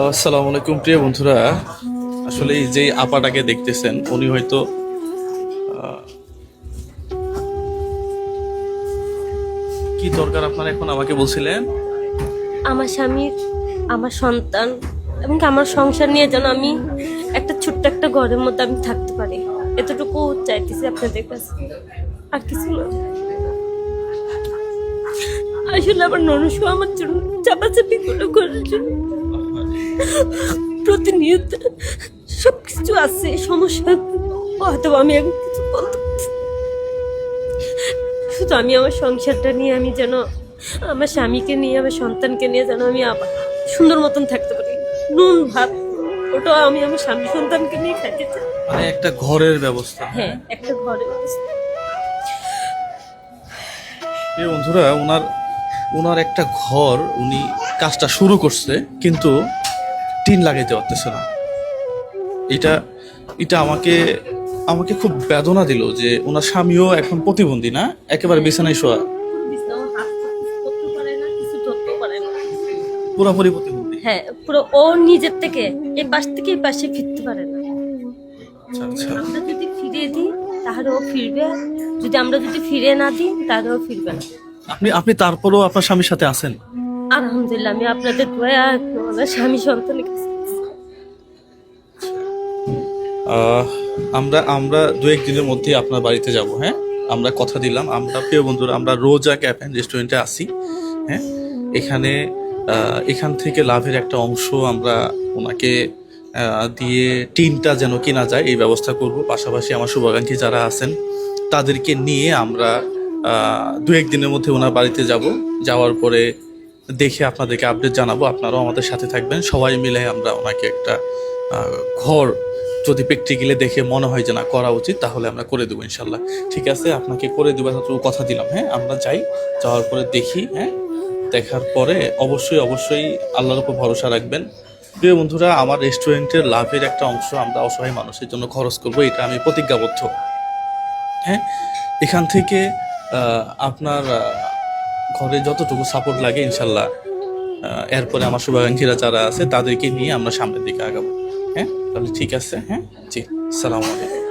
আসসালামু আলাইকুম, প্রিয় বন্ধুরা। আসলে যে আপাটাকে দেখতেছেন, উনি হয়তো কি দরকার আপনার এখন আমাকে বলছিলেন? আমার স্বামীর আমার সন্তান, এবং আমার সংসার নিয়ে যেন আমি একটা ছোট্ট একটা ঘরের মধ্যে আমি থাকতে পারি। এতটুকু চাইতেছি আপনাদের কাছে। আর কিছু না। আসলে আমার ননস্ক আমার জন্য চাপাচাপি গুলো করার জন্য। প্রতিনিয়ত সব কিছু আছে সমস্যা হয়তো আমি এখন কিছু বলতে শুধু আমি আমার সংসারটা নিয়ে আমি যেন আমার স্বামীকে নিয়ে আমার সন্তানকে নিয়ে যেন আমি আবার সুন্দর মতন থাকতে পারি। নুন ভাত ওটা আমি আমার স্বামী সন্তানকে নিয়ে খাইতে চাই। মানে একটা ঘরের ব্যবস্থা। হ্যাঁ একটা ঘরে প্রিয় বন্ধুরা ওনার ওনার একটা ঘর উনি কাজটা শুরু করছে কিন্তু টিন লাগাইতে পারতেছে না। এটা এটা আমাকে আমাকে খুব বেদনা দিল যে ওনার স্বামীও এখন প্রতিবন্ধী না একেবারে বিছানায় শোয়া। পুরোপুরি প্রতিবন্ধী। হ্যাঁ পুরো ও নিজের থেকে এই পাশ থেকে এই পাশে ফিরতে পারে না। আচ্ছা আচ্ছা। আমরা যদি ফিরিয়ে দিই তাহলে ও ফিরবে। যদি আমরা যদি ফিরে না দিই তাহলে ও ফিরবে না। আপনি আপনি তারপরও আপনার স্বামীর সাথে আছেন? আলহামদুলিল্লাহ, আমি আপনাদের দোয়া স্বামী সন্তানের আমরা আমরা দু এক দিনের মধ্যে আপনার বাড়িতে যাব হ্যাঁ? আমরা কথা দিলাম। আমরা, প্রিয় বন্ধুরা, আমরা রোজা ক্যাপ অ্যান্ড রেস্টুরেন্টে আসি হ্যাঁ? এখানে এখান থেকে লাভের একটা অংশ আমরা ওনাকে দিয়ে টিনটা যেন কেনা যায়, এই ব্যবস্থা করব। পাশাপাশি আমার শুভাকাঙ্ক্ষী যারা আছেন, তাদেরকে নিয়ে আমরা দু এক দিনের মধ্যে ওনার বাড়িতে যাব। যাওয়ার পরে দেখে আপনাদেরকে আপডেট জানাব। আপনারাও আমাদের সাথে থাকবেন। সবাই মিলে আমরা ওনাকে একটা ঘর যদি প্র্যাকটিক্যালি দেখে মনে হয় যে না, করা উচিত, তাহলে আমরা করে দেবো ইনশাল্লাহ। ঠিক আছে? আপনাকে করে দেবো, এতটুকু কথা দিলাম হ্যাঁ? আমরা যাই, যাওয়ার পরে দেখি হ্যাঁ? দেখার পরে অবশ্যই অবশ্যই আল্লাহর উপর ভরসা রাখবেন। প্রিয় বন্ধুরা, আমার রেস্টুরেন্টের লাভের একটা অংশ আমরা অসহায় মানুষের জন্য খরচ করব, এটা আমি প্রতিজ্ঞাবদ্ধ। হ্যাঁ? এখান থেকে আপনার ঘরে যতটুকু সাপোর্ট লাগে ইনশাল্লাহ এরপরে আমার শুভাকাঙ্ক্ষীরা যারা আছে তাদেরকে নিয়ে আমরা সামনের দিকে আগাবো। হ্যাঁ? তাহলে ঠিক আছে হ্যাঁ? জি সালাম আলাইকুম।